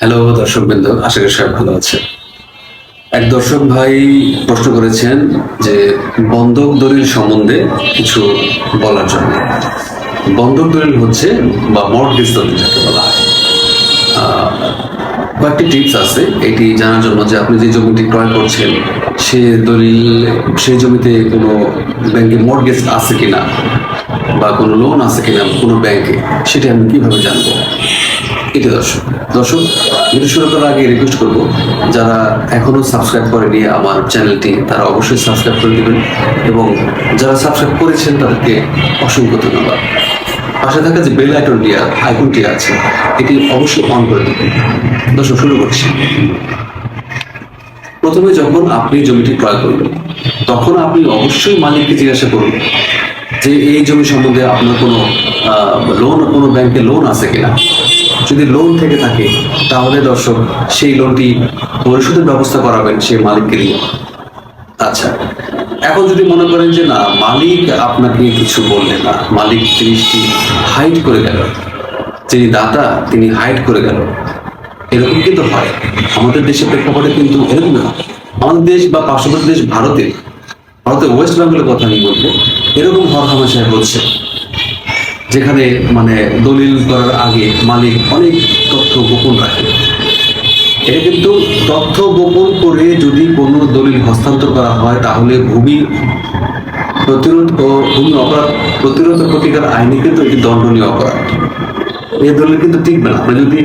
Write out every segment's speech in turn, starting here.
Hello দর্শক বৃন্দ আশা করি সবাই ভালো আছে এক দর্শক ভাই প্রশ্ন করেছেন যে বন্ধক দলিল সম্বন্ধে কিছু বলার জন্য। বন্ধক দলিল হচ্ছে, বা মর্টগেজ দলিল যাকে বলা হয়। কয়েকটি টিপস আছে, এটি জানার জন্য যে আপনি যে জমিটি ক্রয় করছেন, সে দলিল সেই জমিতে কোনো ব্যাংকে মর্টগেজ আছে কিনা, বা কোনো লোন আছে কিনা কোনো ব্যাংকে, সেটা আমি কীভাবে জানব? এটি দর্শক। দর্শক, ভিডিও শুরু করার আগে রিকোয়েস্ট করব, যারা সাবস্ক্রাইব করেনি আমার চ্যানেলটি তারা অবশ্যই সাবস্ক্রাইব করে দেবেন এবং যারা সাবস্ক্রাইব করেছেন তাদেরকে অসংখ্য ধন্যবাদ। পাশে থাকা যে বেল আইকনটি আছে, এটি অবশ্যই অন করে দেবেন। দর্শক, শুরু করছি। প্রথমে যখন আপনি জমিটি ক্রয় করবেন তখন আপনি অবশ্যই মালিককে জিজ্ঞাসা করুন যে এই জমি সম্বন্ধে আপনার কোনো লোন কোনো ব্যাংকে লোন আছে কিনা। যদি লোন থেকে থাকে, তাহলে দর্শক, সেই লোনটি পরিশোধের ব্যবস্থা করাবেন সেই মালিককে দিয়ে। আচ্ছা এখন যদি মনে করেন যে না, মালিক আপনাকে কিছু বললেন না, মালিক জিনিসটি হাইড করে গেল, যিনি দাতা, তিনি হাইড করে গেল, এরকম কিন্তু হয়। আমাদের দেশের প্রেক্ষাপটে কিন্তু এরকম না। আমাদের দেশ বা পার্শ্ববর্তী দেশ ভারতে ভারতের ওয়েস্ট বেঙ্গলের কথা আমি বলব, এরকম হর হামেশায় হচ্ছে। যেখানে মানে দলিল করার আগে মালিক অনেক তথ্য গোপন রাখে। এটা কিন্তু তথ্য গোপন করে যদি কোনো দলিল হস্তান্তর করা হয়, তাহলে ভূমি প্রতিরোধ ও ভূমি অপরাধ প্রতিরোধ ও প্রতিকার আইনে কিন্তু এটি দণ্ডনীয় অপরাধ। এই দলিল কিন্তু টিকবে না। আপনি যদি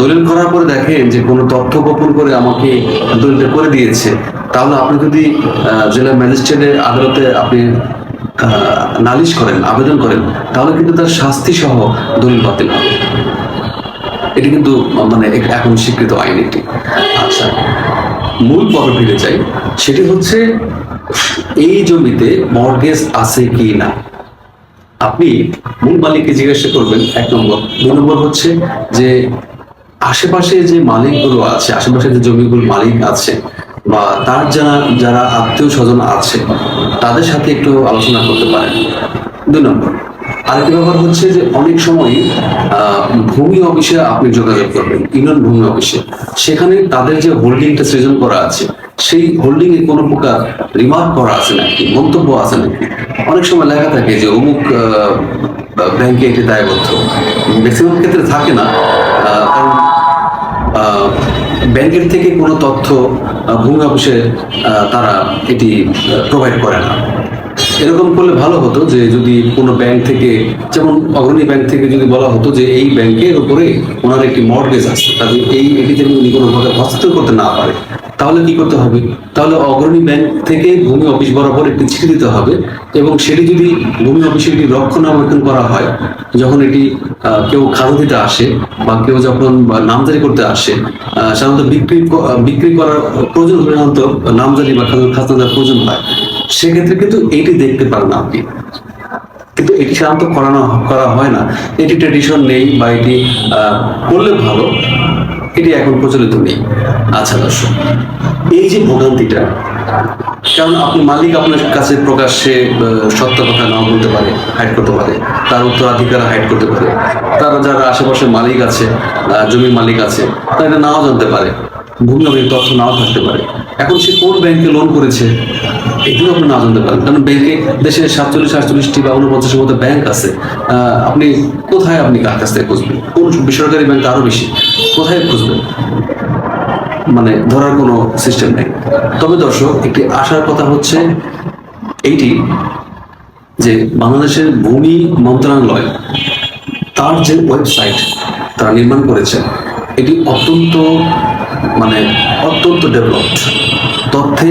দলিল করার পরে দেখেন যে কোনো তথ্য গোপন করে আমাকে দলিলটা করে দিয়েছে, তাহলে আপনি যদি জেলা ম্যাজিস্ট্রেটের আদালতে আপনি নালিশ করেন, আবেদন করেন, তাহলে কিন্তু তার শাস্তি সহ দলিল বাতিল হবে। এটি কিন্তু মানে এখন স্বীকৃত আইন এটি আচ্ছা মূল পর্ব ফিরে যাই, সেটি হচ্ছে, এই জমিতে মর্গেজ আছে কি না? আপনি মূল মালিককে জিজ্ঞাসা করবেন, এক নম্বর। দুই নম্বর হচ্ছে যে, আশেপাশে যে মালিকগুলো আছে, আশেপাশে যে জমিগুলো মালিক আছে বা তার যারা যারা আত্মীয় স্বজন আছে, তাদের সাথে একটু আলোচনা করতে পারেন। দুই নম্বর, আরেকটি ব্যাপার হচ্ছে যে অনেক সময় ভূমি অফিসে আপনি যোগাযোগ করবেন, ইউনিয়ন ভূমি অফিসে। সেখানে তাদের যে হোল্ডিংটা সৃজন করা আছে, সেই হোল্ডিং এ কোনো প্রকার রিমার্ক করা আছে নাকি, মন্তব্য আছে নাকি? অনেক সময় লেখা থাকে যে অমুক ব্যাংকে এটি দায়বদ্ধ। ম্যাক্সিমাম ক্ষেত্রে থাকে না ব্যাংকের থেকে কোনো তথ্য ভূমি অফিসে তারা এটি প্রোভাইড করে না। এরকম করলে ভালো হতো যে যদি কোনো ব্যাংক থেকে, যেমন অগ্রণী ব্যাংক থেকে যদি বলা হতো যে এই ব্যাংকের উপরে ওনার একটি মর্গেজ আছে, তাহলে এই এটিতে উনি কোনোভাবে হস্তান্তর করতে না পারে, তাহলে কি করতে হবে? তাহলে অগ্রণী ব্যাংক থেকে ভূমি অফিস বরাবর একটি চিঠি দিতে হবে এবং সেটি যদি ভূমি অফিসে এটি রক্ষণাবেক্ষণ করা হয়, যখন এটি কেউ খাজা দিতে আসে বা কেউ যখন নামজারি করতে আসে সাধারণত বিক্রি বিক্রি করার প্রয়োজন সাধারণত নামজারি বা খাজনা খাজনা প্রয়োজন হয়। সেক্ষেত্রে কিন্তু এটি দেখতে পারেন আপনি। কিন্তু এটি সাধারণত করানো, করা হয় না। এটি ট্রেডিশন নেই বা এটি করলে ভালো, এটি এখন প্রচলিত নেই। আচ্ছা দর্শক, এই যে ভোগান্তিটা, কারণ আপনি মালিক আপনার কাছে প্রকাশ্যে সত্য কথা নাও বলতে পারে হাইড করতে পারে, তার উত্তরাধিকার হাইড করতে পারে। তারা যারা আশেপাশে মালিক আছে জমির মালিক আছে, তারা নাও জানতে পারে, ভূমি তথ্য নাও থাকতে পারে। এখন সে কোন ব্যাংকে লোন করেছে? এগুলো আপনি না জানতে পারেন। কারণ ব্যাংকে দেশে সাতচল্লিশ, আটচল্লিশটি বা উনপঞ্চাশের মতো ব্যাংক আছে। আপনি কোথায় আপনি কার কাছ থেকে খুঁজবেন? কোন বেসরকারি ব্যাংক আরও বেশি? কোথায় খুঁজবেন? মানে ধরার কোনো সিস্টেম নেই। তবে দর্শক, একটি আসার কথা হচ্ছে এইটি, যে বাংলাদেশের ভূমি মন্ত্রণালয়, তার যে ওয়েবসাইট তারা নির্মাণ করেছে, এটি অত্যন্ত মানে অত্যন্ত ডেভেলপড তথ্যে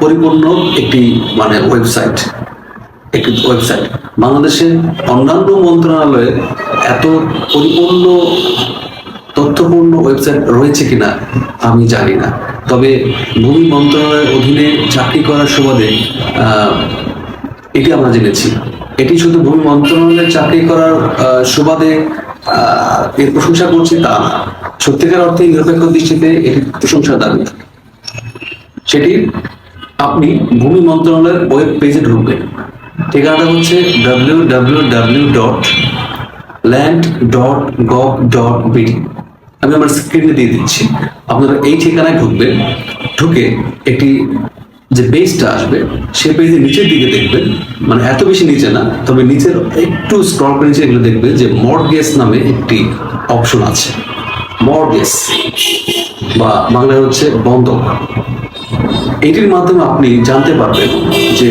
পরিপূর্ণ একটি মানে ওয়েবসাইট একটি ওয়েবসাইট বাংলাদেশে অন্যান্য মন্ত্রণালয়ে এত পরিপূর্ণ, তথ্যপূর্ণ ওয়েবসাইট রয়েছে কিনা, আমি জানি না। তবে ভূমি মন্ত্রণালয়ের অধীনে চাকরি করার সুবাদে এটি আমরা জেনেছি। এটি শুধু ভূমি মন্ত্রণালয়ে চাকরি করার সুবাদে এর প্রশংসা করছি তা না। সত্যিকার অর্থে নিরপেক্ষ দৃষ্টিতে এটি প্রশংসা দাবি। সেটি আপনি ভূমি মন্ত্রণালয়ের ওয়েব পেজে ঢুকবেন। ঠিকানাটা হচ্ছে W W W dot land dot gov dot BD আমি আমার স্ক্রিনে দিয়ে দিচ্ছি। আপনারা এই ঠিকানায় ঢুকবেন। ঢুকে একটি যে পেজটা আসবে, সে পেজের নিচের দিকে দেখবেন। মানে এত বেশি নিচে না, তবে নিচের একটু স্ক্রল করে নিচে এগুলো দেখবেন যে মর্গেজ নামে একটি অপশন আছে। মর্গেজ বা বাংলায় হচ্ছে বন্ধক। এটির মাধ্যমে আপনি জানতে পারবেন যে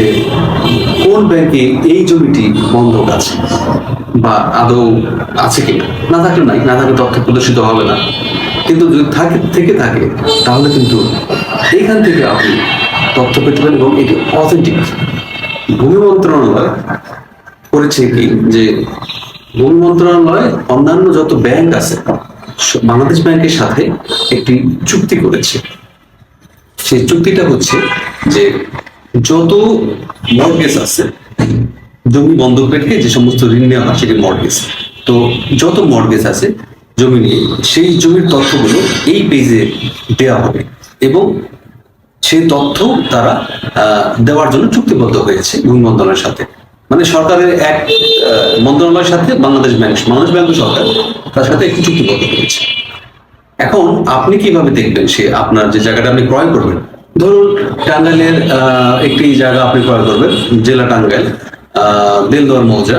কোন ব্যাংকে এই জমিটি বন্ধক আছে বা আদৌ আছে কিনা। না থাকলে নাই, না থাকলে তথ্য প্রদর্শিত হবে না। কিন্তু যদি থাকে, থেকে থাকে, তাহলে কিন্তু এইখান থেকে আপনি তথ্য পেতে পারেন এবং এটি অথেন্টিক ভূমি মন্ত্রণালয় করেছে কি যে ভূমি মন্ত্রণালয় অন্যান্য যত ব্যাংক আছে বাংলাদেশ ব্যাংকের সাথে একটি চুক্তি করেছে। সেই চুক্তিটা হচ্ছে যে যত মর্গেজ আছে, জমি বন্ধক রেখে যে সমস্ত ঋণ নেওয়া হয় সেটি মর্গেজ তো যত মর্গেজ আছে জমি নিয়ে, সেই জমির তথ্যগুলো এই পেজে দেওয়া হবে এবং সেই তথ্য তারা দেওয়ার জন্য চুক্তিবদ্ধ হয়েছে ভূমি মন্ত্রণালয়ের সাথে। মানে সরকারের এক মন্ত্রণালয়ের সাথে বাংলাদেশ ব্যাংক বাংলাদেশ ব্যাংক সরকার তার সাথে একটি চুক্তিবদ্ধ হয়েছে। এখন আপনি কীভাবে দেখবেন সে আপনার যে জায়গাটা আপনি ক্রয় করবেন? ধরুন টাঙ্গাইলের একটি জায়গা আপনি ক্রয় করবেন জেলা টাঙ্গাইল আহ, দেলদুয়ার মৌজা।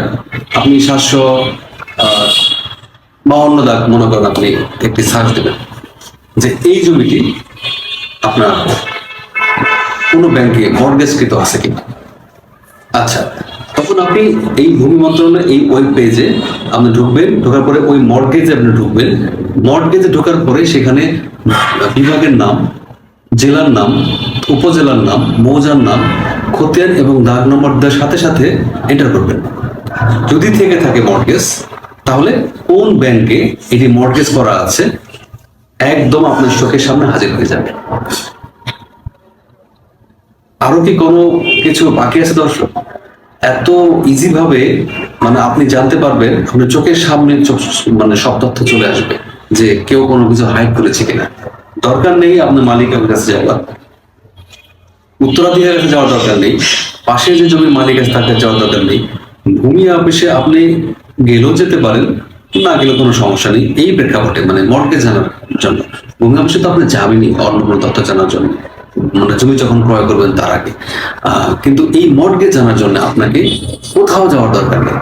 আপনি সাতশো বাউন্ন দাগ মনে করেন আপনি একটি সার্চ দেবেন। যে এই জমিটি আপনার কোনো ব্যাংকে মর্গেজকৃত আছে কিনা? আচ্ছা আপনি এই ভূমি মন্ত্রণালয়ের এই ওয়েব পেজে আপনি ঢুকবেন, ঢোকার পরে ওই মর্গেজে আপনি ঢুকবেন। মর্গেজে ঢোকার পরে সেখানে বিভাগের নাম, জেলার নাম, উপজেলার নাম, মৌজার নাম, খতিয়ান এবং দাগ নম্বর দেওয়ার সাথে সাথে এন্টার করবেন। যদি থেকে থাকে মর্গেজ তাহলে কোন ব্যাংকে এটি মর্গেজ করা আছে, একদম আপনার চোখের সামনে হাজির হয়ে যাবে। আরও কি কোনো কিছু বাকি আছে দর্শক? এত ইজি ভাবে মানে আপনি জানতে পারবেন, আপনার চোখের সামনে মানে সব তথ্য চলে আসবে যে কেউ কোনো কিছু হাইড করেছে কিনা। দরকার নেই আপনার মালিকের কাছে যাওয়ার। উত্তরাধিকারের কাছে যাওয়ার দরকার নেই। পাশে যে জমির মালিক আছে, তার কাছে যাওয়ার দরকার নেই। ভূমি অফিসে আপনি গেলেও যেতে পারেন, না গেলে কোনো সমস্যা নেই। এই প্রেক্ষাপটে মানে মর্গেজ জানার জন্য। ভূমি অফিসে তো আপনি যাবেনই, অন্য কোনো তথ্য জানার জন্য। জমি যখন ক্রয় করবেন তার আগে। কিন্তু এই মর্গেজ জানার জন্য আপনাকে কোথাও যাওয়ার দরকার নেই।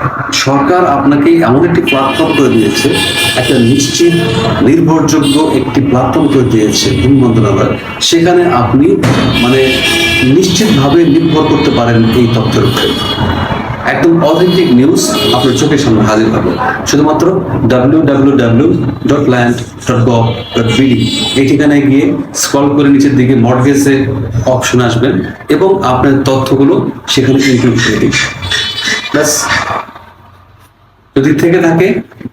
সরকার আপনাকে এমন একটি প্ল্যাটফর্ম করে দিয়েছে, একটা নিশ্চিত, নির্ভরযোগ্য একটি প্ল্যাটফর্ম করে দিয়েছে ভূমি মন্ত্রণালয়। সেখানে আপনি মানে নিশ্চিতভাবে নির্ভর করতে পারেন এই তথ্যের উপরে। একদম অথেন্টিক নিউজ আপনার চোখের সামনে হাজির হবে শুধুমাত্র W W W dot land dot gov dot BD এই ঠিকানায় গিয়ে স্ক্রল করে নিচের দিকে মর্গেজে অপশন আসবেন এবং আপনার তথ্যগুলো সেখানে ইনক্লুড করে দিন ব্যাস। যদি থেকে থাকে,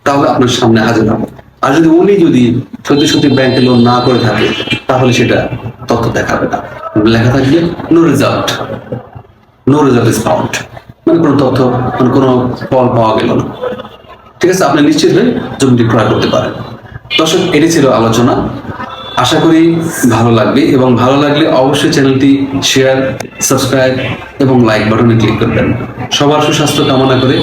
তাহলে আপনার সামনে হাজির হবে। আর যদি উনি যদি সত্যি সত্যি ব্যাংকে লোন না করে থাকে, তাহলে সেটা তথ্য দেখাবে না। লেখা থাকবে no result no result is found মানে কোনো তথ্য মানে কোনো ফল পাওয়া গেল না। ঠিক আছে, আপনি নিশ্চিত হয়ে জমিটি ক্রয় করতে পারেন। দর্শক, এটি ছিল আলোচনা। আশা করি ভালো লাগবে এবং ভালো লাগলে অবশ্যই চ্যানেলটি শেয়ার সাবস্ক্রাইব এবং লাইক বাটনে ক্লিক করবেন। সবার সুস্বাস্থ্য কামনা করে